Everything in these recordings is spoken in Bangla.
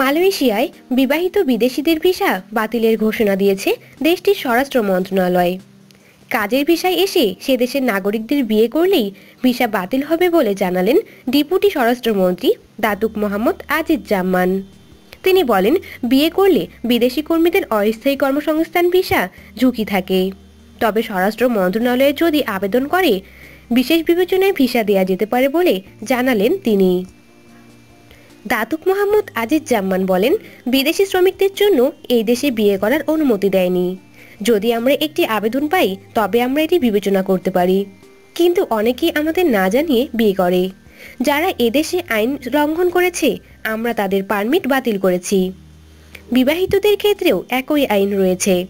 মালয়েশিয়ায় বিবাহিত বিদেশিদের ভিসা বাতিলের ঘোষণা দিয়েছে দেশটির স্বরাষ্ট্র মন্ত্রণালয়। কাজের ভিসায় এসে সে দেশের নাগরিকদের বিয়ে করলেই ভিসা বাতিল হবে বলে জানালেন ডিপুটি স্বরাষ্ট্রমন্ত্রী দাতুক মোহাম্মদ আজিজ জাম্মান। তিনি বলেন, বিয়ে করলে বিদেশি কর্মীদের অস্থায়ী কর্মসংস্থান ভিসা ঝুঁকি থাকে। তবে স্বরাষ্ট্র মন্ত্রণালয়ে যদি আবেদন করে, বিশেষ বিবেচনায় ভিসা দেওয়া যেতে পারে বলে জানালেন তিনি। দাতুক মোহাম্মদ আজিজ জাম্মান বলেন, বিদেশি শ্রমিকদের জন্য এই দেশে বিয়ে করার অনুমতি দেয়নি। যদি আমরা একটি আবেদন পাই, তবে আমরা এটি বিবেচনা করতে পারি। কিন্তু অনেকেই আমাদের না জানিয়ে বিয়ে করে। যারা এদেশে আইন লঙ্ঘন করেছে, আমরা তাদের পারমিট বাতিল করেছি। বিবাহিতদের ক্ষেত্রেও একই আইন রয়েছে।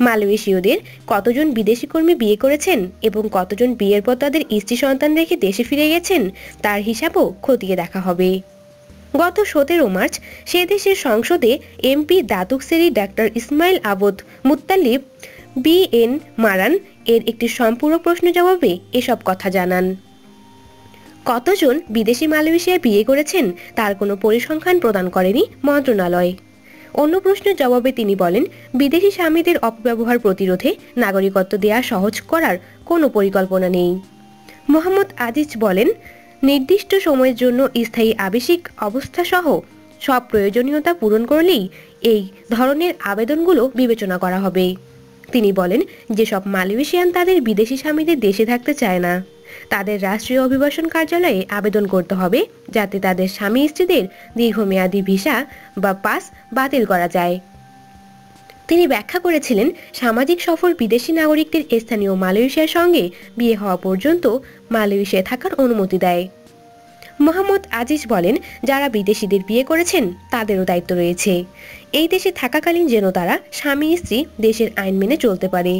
মালয়েশীয়দের কতজন বিদেশি কর্মী বিয়ে করেছেন এবং কতজন বিয়ের পর তাদের স্ত্রী সন্তান রেখে দেশে ফিরে গেছেন, তার হিসাবও খতিয়ে দেখা হবে। গত সতেরো মার্চ সে দেশের সংসদে MP Datuk Seri doctor Ismail Abd Muttalib BN Maran এর একটি সম্পূর্ণ প্রশ্ন জবাবে এসব কথা জানান। কতজন বিদেশি মালয়েশিয়ায় বিয়ে করেছেন তার কোনো পরিসংখ্যান প্রদান করেনি মন্ত্রণালয়। অন্য প্রশ্নের জবাবে তিনি বলেন, বিদেশি স্বামীদের অপব্যবহার প্রতিরোধে নাগরিকত্ব দেয়া সহজ করার কোনো পরিকল্পনা নেই। মোহাম্মদ আজিজ বলেন নির্দিষ্ট সময়ের জন্য স্থায়ী আবেশিক অবস্থা সহ সব প্রয়োজনীয়তা পূরণ করলেই এই ধরনের আবেদনগুলো বিবেচনা করা হবে। তিনি বলেন, যেসব মালয়েশিয়ান তাদের বিদেশি স্বামীদের দেশে থাকতে চায় না, তাদের রাষ্ট্রীয় অভিবাসন কার্যালয়ে আবেদন করতে হবে যাতে তাদের স্বামী স্ত্রীদের দীর্ঘমেয়াদী ভিসা বা পাস বাতিল করা যায়। তিনি ব্যাখ্যা করেছিলেন, সামাজিক সফর বিদেশি নাগরিকদের স্থানীয় মালয়েশিয়ার সঙ্গে বিয়ে হওয়া পর্যন্ত মালয়েশিয়ায় থাকার অনুমতি দেয়। মোহাম্মদ আজিজ বলেন, যারা বিদেশিদের বিয়ে করেছেন, তাদেরও দায়িত্ব রয়েছে। এই দেশে থাকাকালীন যেন তারা স্বামী স্ত্রী দেশের আইন মেনে চলতে পারে।